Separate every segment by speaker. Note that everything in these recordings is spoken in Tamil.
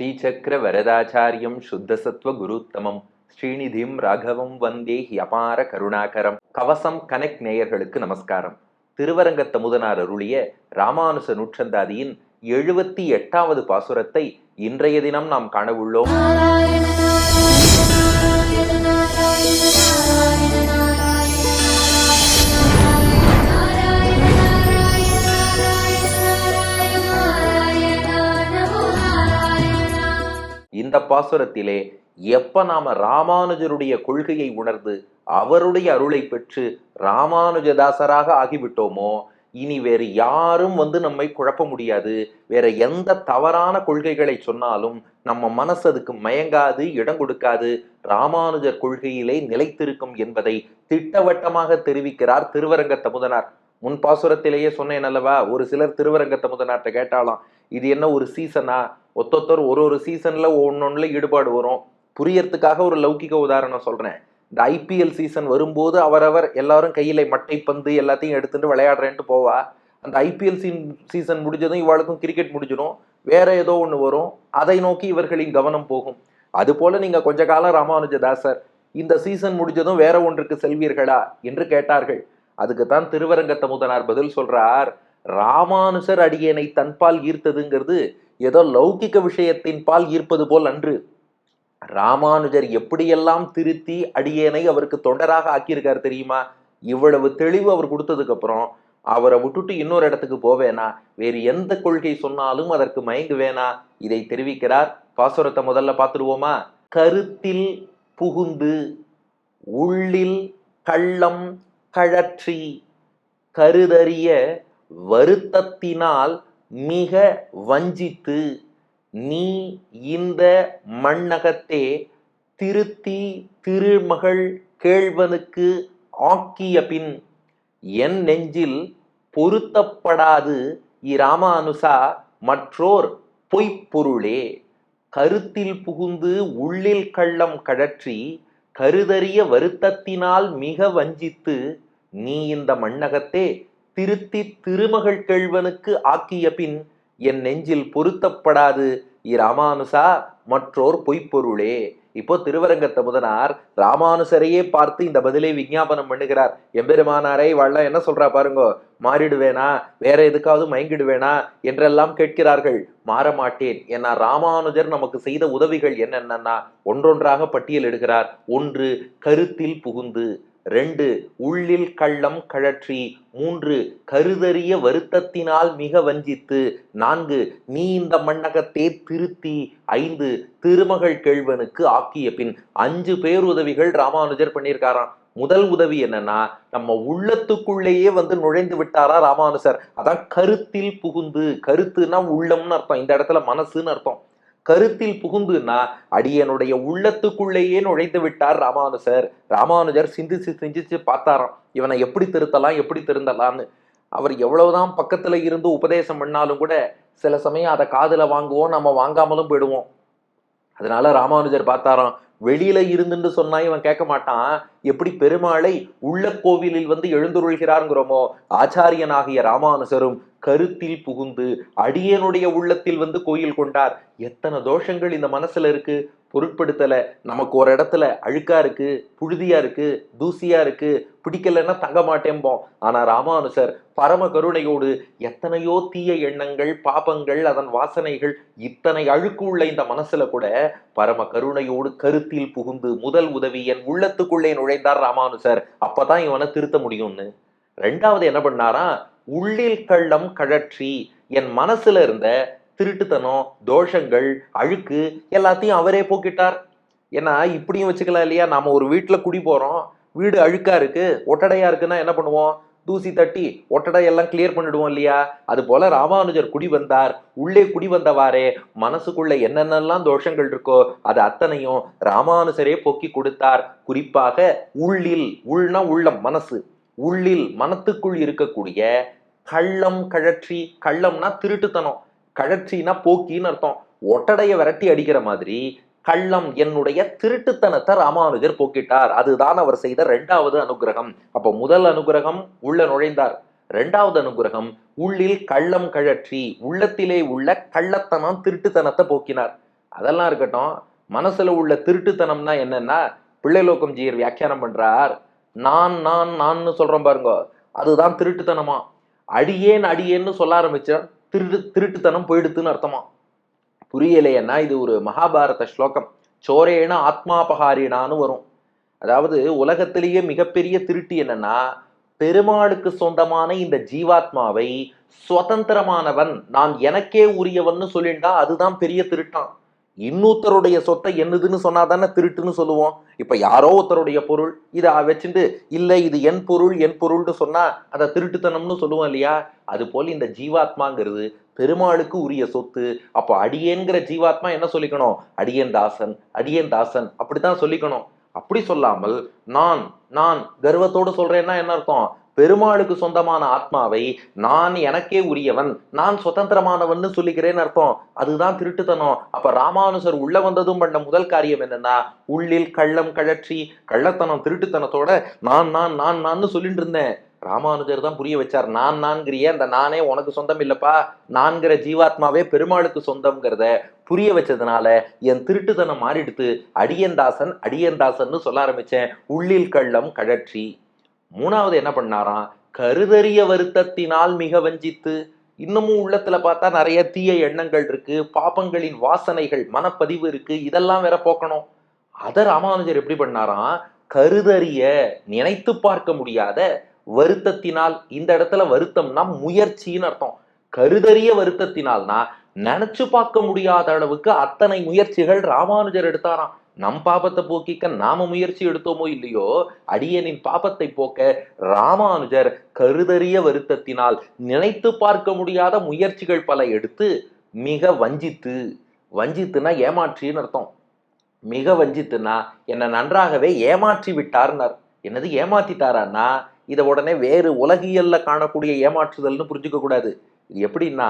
Speaker 1: ஸ்ரீசக்கர வரதாச்சாரியம் சுத்தசத்வ குருத்தமம். ஸ்ரீநிதிம் ராகவம் வந்தே அபார கருணாகரம். கவசம் கனெக்ட் நேயர்களுக்கு நமஸ்காரம். திருவரங்கத்த முதனார் அருளிய ராமானுச நூற்றந்தாதியின் எழுபத்தி எட்டாவது பாசுரத்தை இன்றைய தினம் நாம் காணவுள்ளோம் இந்த பாசுரத்திலே எப்ப நாம ராமானுஜருடைய கொள்கையை உணர்ந்து அவருடைய அருளை பெற்று ராமானுஜதாசராக ஆகிவிட்டோமோ இனி வேறு யாரும் வந்து நம்மை குழப்ப முடியாது. வேற எந்த தவறான கொள்கைகளை சொன்னாலும் நம்ம மனசு அதுக்கு மயங்காது இடம் கொடுக்காது. ராமானுஜர் கொள்கையிலே நிலைத்திருக்கும் என்பதை திட்டவட்டமாக தெரிவிக்கிறார் திருவரங்க தமுதனார் முன் பாசுரத்திலேயே சொன்னேன் அல்லவா ஒரு சிலர் திருவரங்க தமுதனார்ட்ட கேட்டாலாம் இது என்ன ஒரு சீசனா ஒத்தொத்தர் ஒரு ஒரு சீசன்ல ஒன்னொன்னுல ஈடுபாடு வரும். புரியறதுக்காக ஒரு லௌகிக உதாரணம் சொல்றேன். இந்த ஐபிஎல் சீசன் வரும்போது அவரவர் எல்லாரும் கையில மட்டை பந்து எல்லாத்தையும் எடுத்துட்டு விளையாடுறேன்ட்டு போவா. அந்த ஐபிஎல் சீன் சீசன் முடிஞ்சதும் இவாளுக்கும் கிரிக்கெட் முடிஞ்சிடும். வேற ஏதோ ஒன்று வரும். அதை நோக்கி இவர்களின் கவனம் போகும். அதுபோல நீங்க கொஞ்ச காலம் ராமானுஜதாசர் இந்த சீசன் முடிஞ்சதும் வேற ஒன்றுக்கு செல்வீர்களா? என்று கேட்டார்கள். அதுக்கு தான் திருவரங்கத்த முதனார் பதில் சொல்றார். ராமானுசர் அடியேனை தன்பால் ஈர்த்ததுங்கிறது ஏதோ லௌகிக விஷயத்தின் பால் ஈர்ப்பது போல் அன்று. ராமானுஜர் எப்படியெல்லாம் திருத்தி அடியேனை அவருக்கு தொண்டராக ஆக்கியிருக்கார் தெரியுமா? இவ்வளவு தெளிவு அவர் கொடுத்ததுக்கு அப்புறம் அவரை விட்டுட்டு இன்னொரு இடத்துக்கு போவேனா? வேறு எந்த கொள்கை சொன்னாலும் அதற்கு மயங்குவேனா? இதை தெரிவிக்கிறார். பாசுரத்தை முதல்ல பார்த்துருவோமா? கருத்தில் புகுந்து உள்ளில் கள்ளம் கழற்றி கருதறிய வருத்தத்தினால் மிக வஞ்சித்து நீ இந்த மண்ணகத்தே திருத்தி திருமகள் கேழ்வனுக்கு ஆக்கிய பின் என் நெஞ்சில் பொருத்தப்படாது இராமானுசா மற்றோர் பொய்ப்பொருளே. கருத்தில் புகுந்து உள்ளில் கள்ளம் கழற்றி கருதறிய வருத்தத்தினால் மிக வஞ்சித்து நீ இந்த மண்ணகத்தே திருத்தி திருமகள் கேழ்வனுக்கு ஆக்கிய பின் என் நெஞ்சில் பொருத்தப்படாது. இராமானுசா மற்றோர் பொய்ப்பொருளே. இப்போ திருவரங்கத்த முதனார் ராமானுசரையே பார்த்து இந்த பதிலை விஞ்ஞாபனம் பண்ணுகிறார். எம்பெருமானாரை வாழ என்ன சொல்றா பாருங்க? மாறிடுவேனா? வேற எதுக்காவது மயங்கிடுவேனா? என்றெல்லாம் கேட்கிறார்கள். மாற மாட்டேன் ஏன்னா ராமானுஜர் நமக்கு செய்த உதவிகள் என்னென்னன்னா ஒன்றொன்றாக பட்டியலிடுகிறார் ஒன்று கருத்தில் புகுந்து. ரெண்டு உள்ளில் கள்ளம் கழற்றி மூன்று கருதறிய வருத்தத்தினால் மிக வஞ்சித்து நான்கு நீ இந்த மண்ணகத்தே திருத்தி ஐந்து திருமகள் கேழ்வனுக்கு ஆக்கிய பின் அஞ்சு பேருதவிகள் ராமானுஜர் பண்ணியிருக்காராம். முதல் உதவி என்னன்னா நம்ம உள்ளத்துக்குள்ளேயே வந்து நுழைந்து விட்டாரா ராமானுஜர் அதான் கருத்தில் புகுந்து கருத்துனா உள்ளம்னு அர்த்தம். இந்த இடத்துல மனசுன்னு அர்த்தம். கருத்தில் புகுந்துன்னா அடியனுடைய உள்ளத்துக்குள்ளேயே நுழைந்து விட்டார் ராமானுஜர். ராமானுஜர் சிந்திச்சு சிந்திச்சு பார்த்தாராம் இவனை எப்படி திருத்தலாம் எப்படி திருந்தலாம்னு? அவர் எவ்வளவுதான் பக்கத்துல இருந்து உபதேசம் பண்ணாலும் கூட சில சமயம் அதை காதில் வாங்குவோம் நம்ம வாங்காமலும் போயிடுவோம். அதனால ராமானுஜர் பார்த்தாராம் வெளியில இருந்துன்னு சொன்னா இவன் கேட்க மாட்டான். எப்படி பெருமாளை உள்ள கோவிலில் வந்து எழுந்துருள்கிறாருங்கிறோமோ ஆச்சாரியனாகிய ராமானுசரும் கருத்தில் புகுந்து அடியனுடைய உள்ளத்தில் வந்து கோயில் கொண்டார். எத்தனை தோஷங்கள் இந்த மனசுல இருக்கு? பொருட்படுத்தல. நமக்கு ஒரு இடத்துல அழுக்கா இருக்கு புழுதியா இருக்கு தூசியா இருக்கு பிடிக்கலன்னா தங்க மாட்டேம்போம். ஆனா ராமானுசர் பரம கருணையோடு எத்தனையோ தீய எண்ணங்கள் பாபங்கள் அதன் வாசனைகள் இத்தனை அழுக்கு உள்ள இந்த மனசுல கூட பரம கருணையோடு கருத்து கருத்தில் புகுந்து முதல் உதவி என் உள்ளத்துக்குள்ளே நுழைந்தார் ராமானுசர் அப்பதான் இவனை திருத்த முடியும்னு. ரெண்டாவது என்ன பண்ணாரா? உள்ளில் கள்ளம் கழற்றி என் மனசுல இருந்த திருட்டுத்தனம் தோஷங்கள் அழுக்கு எல்லாத்தையும் அவரே போக்கிட்டார். ஏன்னா இப்படியும் வச்சுக்கலாம் இல்லையா? நாம ஒரு வீட்டுல குடி போறோம். வீடு அழுக்கா இருக்கு. ஒட்டடையா இருக்குன்னா என்ன பண்ணுவோம்? தூசி தட்டி ஒட்டடை எல்லாம் கிளியர் பண்ணிடுவோம் இல்லையா? அது போல ராமானுஜர் குடி வந்தார். உள்ளே குடி வந்தவாறே மனசுக்குள்ள என்னென்னலாம் தோஷங்கள் இருக்கோ அது அத்தனையும் ராமானுஜரே போக்கி கொடுத்தார். குறிப்பாக உள்ளில் உள்னா உள்ளம் மனசு. உள்ளில் மனத்துக்குள் இருக்கக்கூடிய கள்ளம் கழற்றி கள்ளம்னா திருட்டுத்தனம். கழற்றினா போக்கின்னு அர்த்தம். ஒட்டடையை விரட்டி அடிக்கிற மாதிரி கள்ளம் என்னுடைய திருட்டுத்தனத்தை ராமானுஜர் போக்கிட்டார். அதுதான் அவர் செய்த ரெண்டாவது அனுகிரகம். அப்போ முதல் அனுகிரகம் உள்ள நுழைந்தார். ரெண்டாவது அனுகிரகம் உள்ளில் கள்ளம் கழற்றி உள்ளத்திலே உள்ள கள்ளத்தனம் திருட்டுத்தனத்தை போக்கினார். அதெல்லாம் இருக்கட்டும் மனசுல உள்ள திருட்டுத்தனம்னா என்னன்னா பிள்ளைலோக்கம் ஜீயர் வியாக்கியானம் பண்றார். நான் நான் நான்னு சொல்றோம் பாருங்க அதுதான் திருட்டுத்தனமா. அடியேன் அடியேன்னு சொல்ல ஆரம்பிச்சா திருட்டு திருட்டுத்தனம் போயிடுத்துன்னு அர்த்தமா. புரியலையேன்னா இது ஒரு மகாபாரத ஸ்லோகம்? சோரேன ஆத்மாபகாரினான்னு வரும். அதாவது உலகத்திலேயே மிகப்பெரிய திருட்டு என்னன்னா பெருமாளுக்கு சொந்தமான இந்த ஜீவாத்மாவை சுதந்திரமானவன் நான் எனக்கே உரியவன்னு சொல்லிண்டா அதுதான் பெரிய திருட்டான். இன்னொருத்தருடைய சொத்தை என்னதுன்னு சொன்னாதானே திருட்டுன்னு சொல்லுவோம். இப்ப யாரோ ஒருத்தருடைய பொருள் இதை வச்சுட்டு இல்லை இது என் பொருள் என் பொருள்னு சொன்னா அதை திருட்டுத்தனம்னு சொல்லுவோம் இல்லையா? அது போல் இந்த ஜீவாத்மாங்கிறது பெருமாளுக்கு உரிய சொத்து அப்போ அடியேங்கிற ஜீவாத்மா என்ன சொல்லிக்கணும்? அடியேன் தாசன் அடியேன் தாசன் அப்படித்தான் சொல்லிக்கணும். அப்படி சொல்லாமல் நான் நான் கர்வத்தோடு சொல்றேன்னா என்ன அர்த்தம்? பெருமாளுக்கு சொந்தமான ஆத்மாவை நான் எனக்கே உரியவன் நான் சுதந்திரமானவன்னு சொல்லிக்கிறேன்னு அர்த்தம். அதுதான் திருட்டுத்தனம். அப்ப ராமானுஜர் உள்ள வந்ததும் பண்ண முதல் காரியம் என்னன்னா உள்ளில் கள்ளம் கழற்றி கள்ளத்தனம் திருட்டுத்தனத்தோட நான் நான் நான் நான் சொல்லிட்டு இருந்தேன். ராமானுஜர் தான் புரிய வச்சார். நான் நான்கிறிய அந்த நானே உனக்கு சொந்தம் இல்லப்பா. நான்கிற ஜீவாத்மாவே பெருமாளுக்கு சொந்தம்ங்கிறத புரிய வச்சதுனால என் திருட்டுத்தனம் மாறிடுத்து அடியந்தாசன் அடியந்தாசன்னு சொல்ல ஆரம்பிச்சேன். உள்ளில் கள்ளம் கழற்றி. மூணாவது என்ன பண்ணாராம்? கருதறிய வருத்தத்தினால் மிக வஞ்சித்து. இன்னமும் உள்ளத்துல பார்த்தா நிறைய தீய எண்ணங்கள் இருக்கு. பாப்பங்களின் வாசனைகள் மனப்பதிவு இருக்கு. இதெல்லாம் வேற போக்கணும். அத ராமானுஜர் எப்படி பண்ணாராம்? கருதறிய நினைத்து பார்க்க முடியாத வருத்தத்தினால் இந்த இடத்துல வருத்தம்னா முயற்சின்னு அர்த்தம். கருதறிய வருத்தத்தினால்னா நினைச்சு பார்க்க முடியாத அளவுக்கு அத்தனை முயற்சிகள் ராமானுஜர் எடுத்தாராம். நம் பாபத்தை போக்கிக்க நாம முயற்சி எடுத்தோமோ இல்லையோ அடியனின் பாபத்தை போக்க ராமானுஜர் கருதறிய வருத்தத்தினால் நினைத்து பார்க்க முடியாத முயற்சிகள் பல எடுத்து மிக வஞ்சித்து வஞ்சித்துனா ஏமாற்றின்னு அர்த்தம். மிக வஞ்சித்துனா என்னை நன்றாகவே ஏமாற்றி விட்டார்னார். என்னது ஏமாத்திட்டாரான்னா இதை உடனே வேறு உலகியல்ல காணக்கூடிய ஏமாற்றுதல்னு புரிஞ்சுக்க கூடாது. இது எப்படின்னா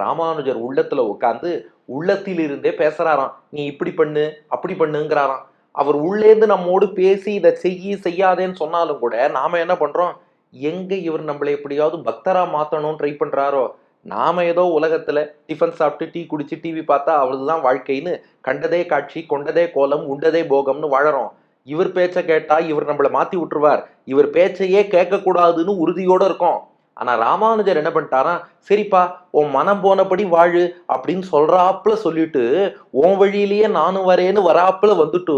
Speaker 1: ராமானுஜர் உள்ளத்துல உட்காந்து உள்ளத்தில் இருந்தே பேசுறாராம். நீ இப்படி பண்ணு அப்படி பண்ணுங்கிறாராம். அவர் உள்ளேந்து நம்மோடு பேசி இதை செய்யி செய்யாதேன்னு சொன்னாலும் கூட நாம என்ன பண்றோம்? எங்க இவர் நம்மளை எப்படியாவது பக்தரா மாத்தணும்னு ட்ரை பண்றாரோ நாம ஏதோ உலகத்துல டிஃபன் சாப்பிட்டு டீ குடிச்சு டிவி பார்த்தா அவளதுதான் வாழ்க்கைன்னு கண்டதே காட்சி கொண்டதே கோலம் உண்டதே போகம்னு வாழறோம். இவர் பேச்சை கேட்டா இவர் நம்மளை மாத்தி விட்டுருவார். இவர் பேச்சையே கேட்க கூடாதுன்னு உறுதியோட இருக்கோம். ஆனா ராமானுஜர் என்ன பண்ணிட்டாராம் சரிப்பா உன் மனம் போனபடி வாழு அப்படின்னு சொல்றாப்புல சொல்லிட்டு உன் வழியிலேயே நானும் வரேன்னு வராப்புல வந்துட்டு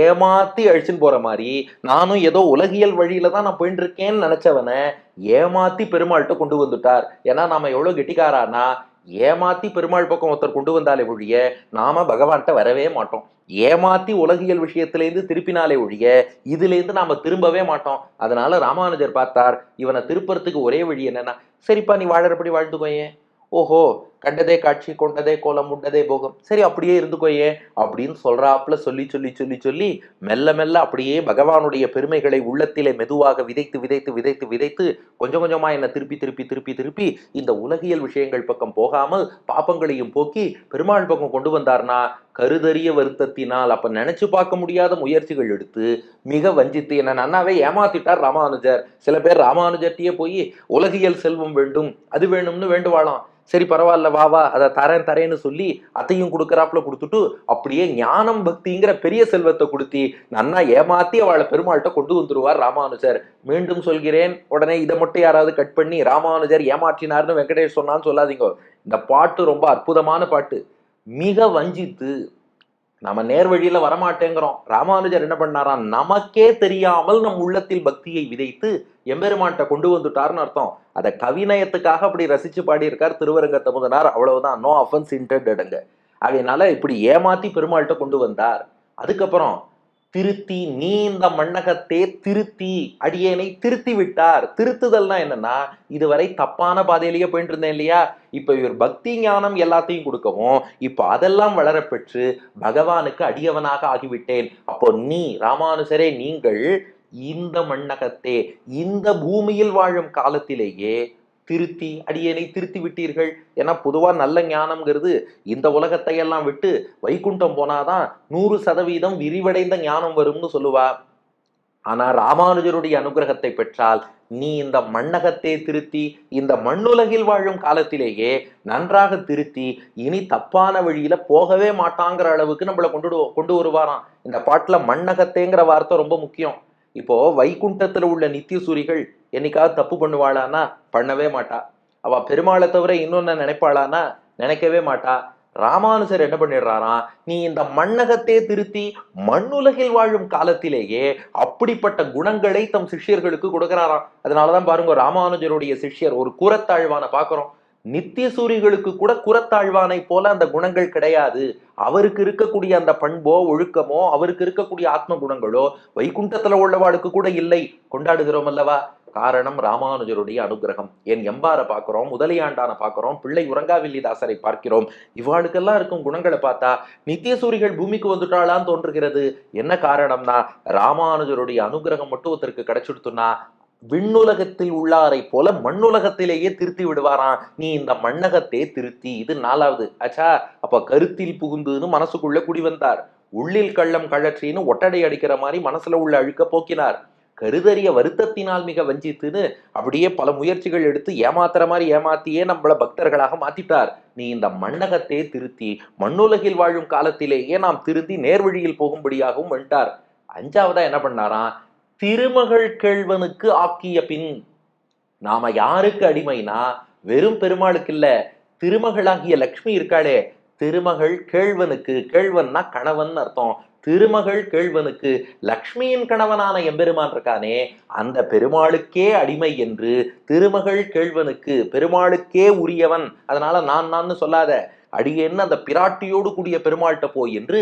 Speaker 1: ஏமாத்தி அழிச்சுன்னு போற மாதிரி நானும் ஏதோ உலகியல் வழியில தான் நான் போயிட்டு இருக்கேன்னு நினைச்சவனை ஏமாத்தி பெருமாள்கிட்ட கொண்டு வந்துட்டார். ஏன்னா நாம எவ்வளவு கெட்டிக்காரானா? ஏமாத்தி பெருமாள் பக்கம் ஒருத்தர் கொண்டு வந்தாலே ஒழிய நாம பகவான்கிட்ட வரவே மாட்டோம். ஏமாத்தி உலகியல் விஷயத்திலேருந்து திருப்பினாலே ஒழிய இதுலேருந்து நாம திரும்பவே மாட்டோம். அதனால ராமானுஜர் பார்த்தார் இவனை திருப்புறத்துக்கு ஒரே வழி என்னன்னா சரிப்பா நீ வாழறபடி வாழ்ந்துக்கோயே. ஓஹோ கண்டதே காட்சி கொண்டதே கோலம் உண்டதே போகம். சரி அப்படியே இருந்துக்கோயே அப்படின்னு சொல்றாப்புல சொல்லி சொல்லி சொல்லி சொல்லி மெல்ல மெல்ல அப்படியே பகவானுடைய பெருமைகளை உள்ளத்திலே மெதுவாக விதைத்து விதைத்து விதைத்து விதைத்து கொஞ்சம் கொஞ்சமா என்ன திருப்பி திருப்பி திருப்பி திருப்பி இந்த உலகியல் விஷயங்கள் பக்கம் போகாமல் பாப்பங்களையும் போக்கி பெருமாள் பக்கம் கொண்டு வந்தார்னா கருதறிய வருத்தத்தினால் அப்ப நினைச்சு பார்க்க முடியாத முயற்சிகள் எடுத்து மிக வஞ்சித்து என்ன நன்னாவே ஏமாத்திட்டார் ராமானுஜர். சில பேர் ராமானுஜர்கிட்டயே போய் உலகியல் செல்வம் வேண்டும் அது வேணும்னு வேண்டுவாளாம். சரி பரவாயில்ல வா வா அதை தரேன் தரேன்னு சொல்லி அத்தையும் கொடுக்குறாப்புல கொடுத்துட்டு அப்படியே ஞானம் பக்திங்கிற பெரிய செல்வத்தை கொடுத்தி நன்னா ஏமாத்தி அவளை பெருமாள்கிட்ட கொண்டு வந்துருவார் ராமானுஜர். மீண்டும் சொல்கிறேன் உடனே இதை மட்டும் யாராவது கட் பண்ணி ராமானுஜர் ஏமாற்றினார்னு வெங்கடேஷ் சொன்னான்னு சொல்லாதீங்க. இந்த பாட்டு ரொம்ப அற்புதமான பாட்டு. மிக வஞ்சித்து நம்ம நேர்வழியில வரமாட்டேங்கிறோம். ராமானுஜர் என்ன பண்ணாராம் நமக்கே தெரியாமல் நம் உள்ளத்தில் பக்தியை விதைத்து எம்பெருமான்கிட்ட கொண்டு வந்துட்டார்னு அர்த்தம். அதை கவிநயத்துக்காக அப்படி ரசிச்சு பாடியிருக்கார் திருவரங்க தமுதனார் அவ்வளவுதான் நோ அஃபென்ஸ் இன்டென்டடுங்க அதனால இப்படி ஏமாத்தி பெருமாள்கிட்ட கொண்டு வந்தார். அதுக்கப்புறம் திருத்தி நீ இந்த மண்ணகத்தே திருத்தி அடியேனை திருத்தி விட்டார். திருத்துதல்னா என்னன்னா இதுவரை தப்பான பாதையிலேயே போயிட்டு இருந்தேன் இல்லையா? இப்ப இவர் பக்தி ஞானம் எல்லாத்தையும் கொடுக்கவும் இப்ப அதெல்லாம் வளர பெற்று பகவானுக்கு அடியவனாக ஆகிவிட்டேன். அப்போ நீ ராமானுசரே நீங்கள் இந்த மண்ணகத்தே இந்த பூமியில் வாழும் காலத்திலேயே திருத்தி அடியேனை திருத்தி விட்டீர்கள் ஏன்னா பொதுவாக நல்ல ஞானம்ங்கிறது இந்த உலகத்தை எல்லாம் விட்டு வைகுண்டம் போனாதான் நூறு சதவீதம் விரிவடைந்த ஞானம் வரும்னு சொல்லுவா. ஆனால் ராமானுஜருடைய அனுகிரகத்தை பெற்றால் நீ இந்த மண்ணகத்தை திருத்தி இந்த மண்ணுலகில் வாழும் காலத்திலேயே நன்றாக திருத்தி இனி தப்பான வழியில போகவே மாட்டாங்கிற அளவுக்கு நம்மளை கொண்டு கொண்டு வருவாராம். இந்த பாட்டில் மண்ணகத்தேங்கிற வார்த்தை ரொம்ப முக்கியம். இப்போ வைகுண்டத்தில் உள்ள நித்தியசூரிகள் என்னைக்காவது தப்பு பண்ணுவாளானா பண்ணவே மாட்டா. அவ பெருமாளை தவிர இன்னொன்னு நினைப்பாளானா நினைக்கவே மாட்டா. ராமானுஜர் என்ன பண்ணிடுறாராம்? நீ இந்த மண்ணகத்தே திருத்தி மண்ணுலகில் வாழும் காலத்திலேயே அப்படிப்பட்ட குணங்களை தம் சிஷ்யர்களுக்கு கொடுக்கிறாராம். அதனாலதான் பாருங்க ராமானுஜருடைய சிஷ்யர் ஒரு கூரத்தாழ்வான பாக்குறோம் நித்திய சூரியர்களுக்கு கூட குரத்தாழ்வானை போல அந்த குணங்கள் கிடையாது. அவருக்கு இருக்கக்கூடிய அந்த பண்போ ஒழுக்கமோ அவருக்கு இருக்கக்கூடிய ஆத்ம குணங்களோ வைகுண்டத்துல உள்ளவாளுக்கு கூட இல்லை. கொண்டாடுகிறோம் அல்லவா? காரணம் ராமானுஜருடைய அனுகிரகம். என் எம்பாரை பார்க்குறோம் முதலியாண்டான பார்க்குறோம் பிள்ளை உறங்காவில்லிதாசரை பார்க்கிறோம். இவாளுக்கெல்லாம் இருக்கும் குணங்களை பார்த்தா நித்தியசூரிகள் பூமிக்கு வந்துட்டாளான்னு தோன்றுகிறது. என்ன காரணம்னா ராமானுஜருடைய அனுகிரகம் மட்டும் ஒருத்தருக்கு கிடைச்சிடுத்துன்னா விண்ணுலகத்தில் உள்ளாரை போல மண்ணுலகத்திலேயே திருத்தி விடுவாராம். நீ இந்த மண்ணகத்தே திருத்தி இது நாலாவது. அச்சா அப்ப கருத்தில் புகுந்துன்னு மனசுக்குள்ள குடி வந்தார். உள்ளில் கள்ளம் கழற்றின்னு ஒட்டடை அடிக்கிற மாதிரி மனசுல உள்ள அழுக்க போக்கினார். கருதறிய வருத்தத்தினால் மிக வஞ்சித்துன்னு அப்படியே பல முயற்சிகள் எடுத்து ஏமாத்துற மாதிரி ஏமாத்தியே நம்மள பக்தர்களாக மாத்திட்டார். நீ இந்த மண்ணகத்தே திருத்தி மண்ணுலகில் வாழும் காலத்திலேயே நாம் திருந்தி நேர்வழியில் போகும்படியாகவும் வந்துட்டார். அஞ்சாவதா என்ன பண்ணாராம் திருமகள் கேழ்வனுக்கு ஆக்கிய பின் நாம யாருக்கு அடிமைனா? வெறும் பெருமாளுக்கு இல்ல திருமகளாகிய லக்ஷ்மி இருக்காளே. திருமகள் கேழ்வனுக்கு கேழ்வன்னா கணவன் அர்த்தம். திருமகள் கேழ்வனுக்கு லக்ஷ்மியின் கணவனான எம்பெருமான் இருக்கானே அந்த பெருமாளுக்கே அடிமை என்று திருமகள் கேழ்வனுக்கு பெருமாளுக்கே உரியவன். அதனால நான் நான் சொல்லாத அடியேன்னு அந்த பிராட்டியோடு கூடிய பெருமாள்கிட்ட போய் என்று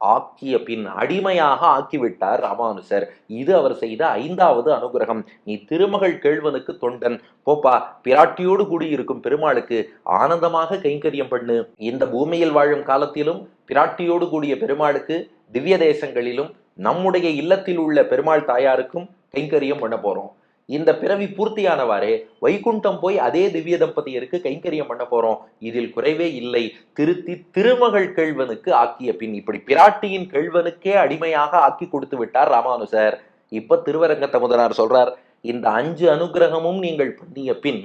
Speaker 1: ஆக்கிய பின் அடிமையாக ஆக்கிவிட்டார் ராமானுசர். இது அவர் செய்த ஐந்தாவது அனுகிரகம். நீ திருமகள் கேழ்வனுக்கு தொண்டன். போப்பா பிராட்டியோடு கூடியிருக்கும் பெருமாளுக்கு ஆனந்தமாக கைங்கரியம் பண்ணு. இந்த பூமியில் வாழும் காலத்திலும் பிராட்டியோடு கூடிய பெருமாளுக்கு திவ்ய தேசங்களிலும் நம்முடைய இல்லத்தில் உள்ள பெருமாள் தாயாருக்கும் கைங்கரியம் பண்ண போறோம். இந்த பிறவி பூர்த்தியானவாறே வைகுண்டம் போய் அதே திவ்ய தம்பதியருக்கு கைங்கரியம் பண்ண போறோம். இதில் குறைவே இல்லை. திருத்தி திருமகள் கேழ்வனுக்கு ஆக்கிய பின் இப்படி பிராட்டியின் கேழ்வனுக்கே அடிமையாக ஆக்கி கொடுத்து விட்டார் ராமானுசர். இப்ப திருவரங்கத்த முதனார் சொல்றார் இந்த அஞ்சு அனுகிரகமும் நீங்கள் பண்ணிய பின்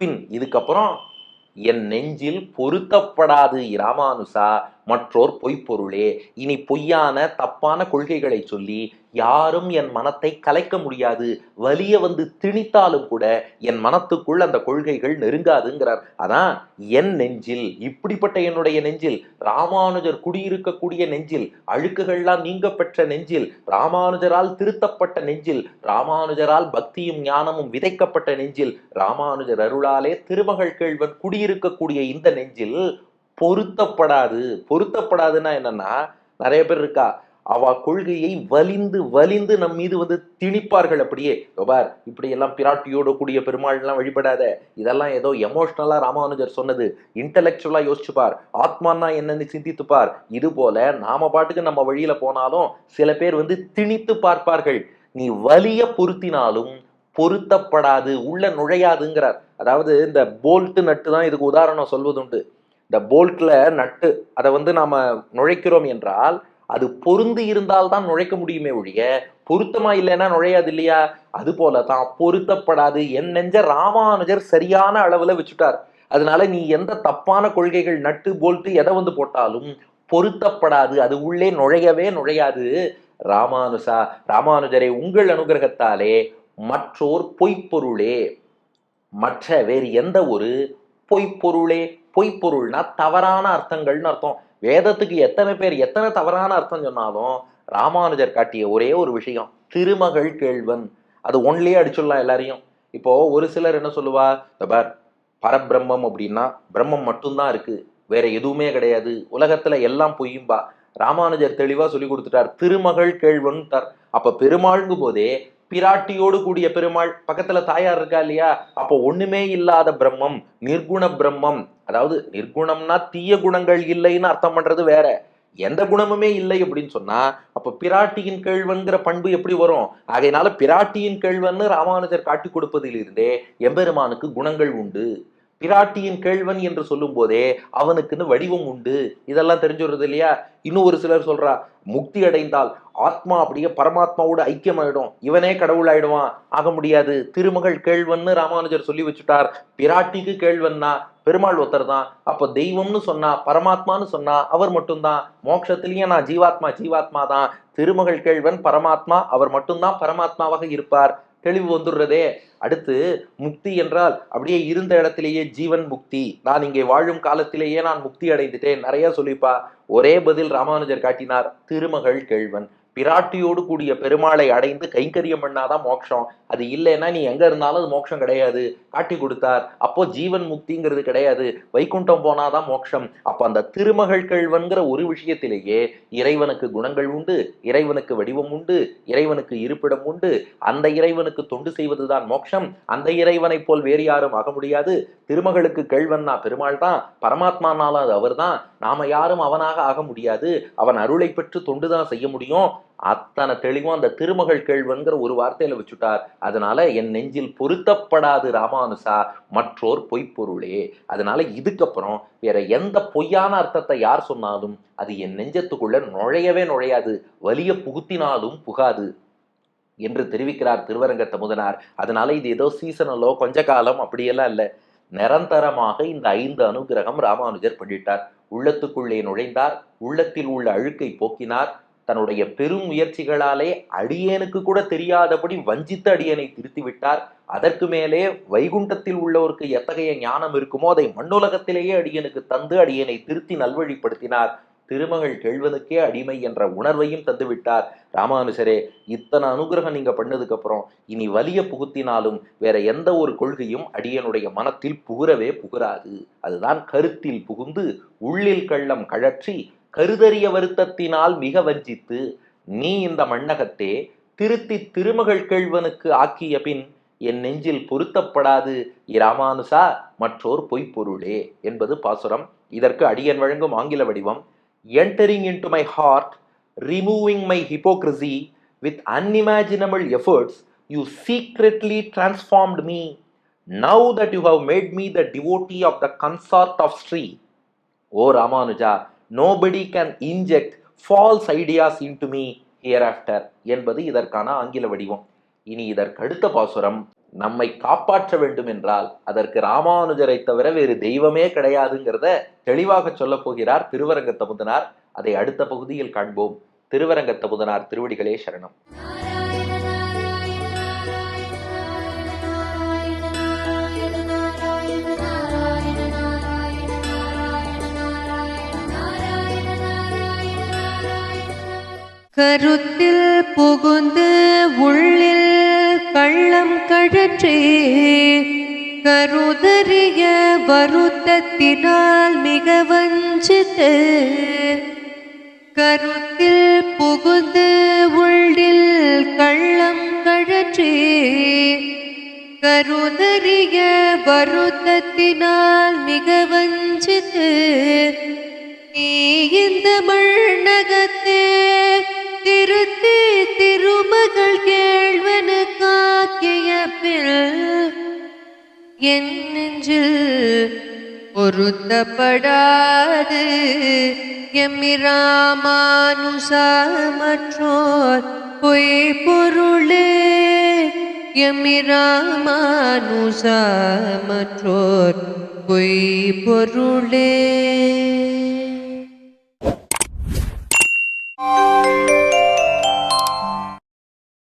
Speaker 1: பின் இதுக்கப்புறம் என் நெஞ்சில் பொருத்தப்படாது இராமானுசா மற்றோர் பொய்ப்பொருளே. இனி பொய்யான தப்பான கொள்கைகளை சொல்லி யாரும் என் மனத்தை கலைக்க முடியாது. வலிய வந்து திணித்தாலும் கூட என் மனத்துக்குள் அந்த கொள்கைகள் நெருங்காதுங்கிறார். அதான் என் நெஞ்சில் இப்படிப்பட்ட என்னுடைய நெஞ்சில் ராமானுஜர் குடியிருக்கக்கூடிய நெஞ்சில் அழுக்குகள்லாம் நீங்க பெற்ற நெஞ்சில் ராமானுஜரால் திருத்தப்பட்ட நெஞ்சில் ராமானுஜரால் பக்தியும் ஞானமும் விதைக்கப்பட்ட நெஞ்சில் ராமானுஜர் அருளாலே திருமகள் கேழ்வன் குடியிருக்கக்கூடிய இந்த நெஞ்சில் பொருத்தப்படாது. பொருத்தப்படாதுன்னா என்னன்னா நிறைய பேர் இருக்கா அவ கொள்கையை வலிந்து வலிந்து நம் மீது வந்து திணிப்பார்கள் அப்படியே. பார் இப்படி எல்லாம் பிராட்டியோட கூடிய பெருமாள்லாம் வழிபடாத இதெல்லாம் ஏதோ எமோஷனலா ராமானுஜர் சொன்னது. இன்டலெக்சுவலா யோசிச்சு பார். ஆத்மானா என்னன்னு சிந்தித்து பார். இது போல நாம பாட்டுக்கு நம்ம வழியில போனாலும் சில பேர் வந்து திணித்து பார்ப்பார்கள். நீ வலிய பொருத்தினாலும் பொருத்தப்படாது உள்ள நுழையாதுங்கிறார். அதாவது இந்த போல்ட் நட்டு தான் இதுக்கு உதாரணம் சொல்வதுண்டு. இந்த போல்ட்ல நட்டு அதை வந்து நாம நுழைக்கிறோம் என்றால் அது பொருந்து இருந்தால் தான் நுழைக்க முடியுமே ஒழிய பொருத்தமா இல்லைன்னா நுழையாது இல்லையா? அது போல தான் பொருத்தப்படாது. என் நெஞ்ச ராமானுஜர் சரியான அளவுல வச்சுட்டார். அதனால நீ எந்த தப்பான கொள்கைகள் நட்டு போல்ட்டு எதை வந்து போட்டாலும் பொருத்தப்படாது. அது உள்ளே நுழையவே நுழையாது. ராமானுசா ராமானுஜரே உங்கள் அனுகிரகத்தாலே மற்றோர் பொய்ப்பொருளே. மற்ற வேறு எந்த ஒரு பொய்ப்பொருளே? பொய்ப்பொருள்னா தவறான அர்த்தங்கள்னு அர்த்தம். வேதத்துக்கு எத்தனை பேர் எத்தனை தவறான அர்த்தம் சொன்னாலும் ராமானுஜர் காட்டிய ஒரே ஒரு விஷயம் திருமகள் கேள்வன். அது ஒன்லேயே அடிச்சுடலாம் எல்லாரையும். இப்போ ஒரு சிலர் என்ன சொல்லுவா பார் பரபிரம்மம் அப்படின்னா பிரம்மம் மட்டும்தான் இருக்கு வேற எதுவுமே கிடையாது உலகத்துல எல்லாம் பொய்யும்பா. ராமானுஜர் தெளிவா சொல்லி கொடுத்துட்டார் திருமகள் கேள்வன் தர் அப்ப பெருமாள்ங்கும் போதே பிராட்டியோடு கூடிய பெருமாள் பக்கத்துல தாயார் இருக்கா இல்லையா? அப்போ ஒண்ணுமே இல்லாத பிரம்மம் நிர்குண பிரம்மம். அதாவது நிர்குணம்னா தீய குணங்கள் இல்லைன்னு அர்த்தம் பண்றது வேற. எந்த குணமுமே இல்லை அப்படின்னு சொன்னா அப்ப பிராட்டியின் கேழ்வன்கிற பண்பு எப்படி வரும்? ஆகையினால பிராட்டியின் கேழ்வன்னு ராமானுஜர் காட்டி கொடுப்பதிலிருந்தே எம்பெருமானுக்கு குணங்கள் உண்டு. பிராட்டியின் கேழ்வன் என்று சொல்லும் போதே அவனுக்குன்னு வடிவம் உண்டு. இதெல்லாம் தெரிஞ்சுடுறது இல்லையா? இன்னும் ஒரு சிலர் சொல்றா முக்தி அடைந்தால் ஆத்மா அப்படியே பரமாத்மாவோட ஐக்கியமாயிடும். இவனே கடவுள் ஆயிடுவான் ஆக முடியாது. திருமகள் கேழ்வன்னு ராமானுஜர் சொல்லி வச்சுட்டார். பிராட்டிக்கு கேழ்வன்னா பெருமாள் ஒருத்தர் தான் அப்போ தெய்வம்னு சொன்னா பரமாத்மான்னு சொன்னா அவர் மட்டும்தான். மோட்சத்திலேயே நான் ஜீவாத்மா ஜீவாத்மா தான் திருமகள் கேழ்வன் பரமாத்மா அவர் மட்டும்தான் பரமாத்மாவாக இருப்பார். தெளிவு வந்துடுறதே. அடுத்து முக்தி என்றால் அப்படியே இருந்த இடத்திலேயே ஜீவன் முக்தி. நான் இங்கே வாழும் காலத்திலேயே நான் முக்தி அடைந்துட்டேன். நிறைய சொல்லிப்பா. ஒரே பதில் ராமானுஜர் காட்டினார். திருமகள் கேழ்வன் பிராட்டியோடு கூடிய பெருமாளை அடைந்து கைங்கரியம் பண்ணாதான் மோட்சம். அது இல்லைன்னா நீ எங்க இருந்தாலும் அது மோட்சம் கிடையாது. காட்டி கொடுத்தார். அப்போ ஜீவன் முக்திங்கிறது கிடையாது. வைகுண்டம் போனாதான் மோட்சம். அப்ப அந்த திருமகள் கேழ்வன்கிற ஒரு விஷயத்திலேயே இறைவனுக்கு குணங்கள் உண்டு இறைவனுக்கு வடிவம் உண்டு இறைவனுக்கு இருப்பிடம் உண்டு. அந்த இறைவனுக்கு தொண்டு செய்வதுதான் மோட்சம். அந்த இறைவனை போல் வேறு யாரும் ஆக முடியாது. திருமகளுக்கு கேழ்வன்னா பெருமாள் தான் பரமாத்மானாலும் அது அவர் தான் நாம யாரும் அவனாக ஆக முடியாது. அவன் அருளை பெற்று தொண்டுதான் செய்ய முடியும். அத்தனை தெளிவும் அந்த திருமகள் கேள்வன்கிற ஒரு வார்த்தையில வச்சுட்டார். அதனால என் நெஞ்சில் பொருத்தப்படாது ராமானுசா மற்றோர் பொய்ப்பொருளே. அதனால இதுக்கப்புறம் வேற எந்த பொய்யான அர்த்தத்தை யார் சொன்னாலும் அது என் நெஞ்சத்துக்குள்ள நுழையவே நுழையாது. வலிய புகுத்தினாலும் புகாது என்று தெரிவிக்கிறார் திருவரங்கத்த முதனார் அதனால இது ஏதோ சீசனலோ கொஞ்ச காலம் அப்படியெல்லாம் இல்லை. நிரந்தரமாக இந்த ஐந்து அனுகிரகம் ராமானுஜர் பண்ணிட்டார். உள்ளத்துக்குள்ளே நுழைந்தார். உள்ளத்தில் உள்ள அழுக்கை போக்கினார். தன்னுடைய பெரும் முயற்சிகளாலே அடியேனுக்கு கூட தெரியாதபடி வஞ்சித்த அடியனை திருத்தி விட்டார். அதற்கு மேலே வைகுண்டத்தில் உள்ளவருக்கு எத்தகைய ஞானம் இருக்குமோ அதை மண்ணுலகத்திலேயே அடியனுக்கு தந்து அடியனை திருத்தி நல்வழிப்படுத்தினார். திருமகள் கேள்வதற்கே அடிமை என்ற உணர்வையும் தந்துவிட்டார். ராமானுஜரே இத்தனை அனுகிரகம் நீங்க பண்ணதுக்கு அப்புறம் இனி வலிய புகுத்தினாலும் வேற எந்த ஒரு கொள்கையும் அடியனுடைய மனத்தில் புகுறவே புகுறாது. அதுதான் கருத்தில் புகுந்து உள்ளில் கள்ளம் கழற்றி கருதறிய வருத்தத்தினால் மிக வஞ்சித்து நீ இந்த மண்ணகத்தே திருத்தி திருமகள் கேழ்வனுக்கு ஆக்கிய பின் என் நெஞ்சில் பொருத்தப்படாது. இராமானுசா மற்றோர் பொய்ப்பொருளே என்பது பாசுரம். இதற்கு அடியன் வழங்கும் ஆங்கில வடிவம் entering into my heart removing my hypocrisy with unimaginable efforts you secretly transformed me now that you have made me the devotee of the consort of Sri O Ramanuja nobody can inject false ideas into me hereafter என்பது இதற்கான ஆங்கில வடிவம். இனி இதற்கு அடுத்த பாசுரம். நம்மை காப்பாற்ற வேண்டும் என்றால் அதற்கு ராமானுஜரை தவிர வேறு தெய்வமே கிடையாதுங்கிறத தெளிவாக சொல்ல போகிறார் திருவரங்க தமுதனார் அதை அடுத்த பகுதியில் காண்போம். திருவரங்க தமுதனார் திருவடிகளே சரணம்.
Speaker 2: கருத்தில் புகுந்து உள்ளில் கள்ளம் கழற்றே கருதறிய வருத்தத்தினால் மிக வஞ்சித்து. கருத்தில் புகுந்து உள்ளில் கள்ளம் கழற்றே கருதறிய வருத்தத்தினால் மிக வஞ்சித்து. நீ இந்த மண்ணகத்தே என் நெஞ்சில் பொருத்தப்படாது. எம்மிராமானுசா மற்றோர் பொய் பொருளே எம்மிராமானுசா மற்றோர் பொய் பொருளே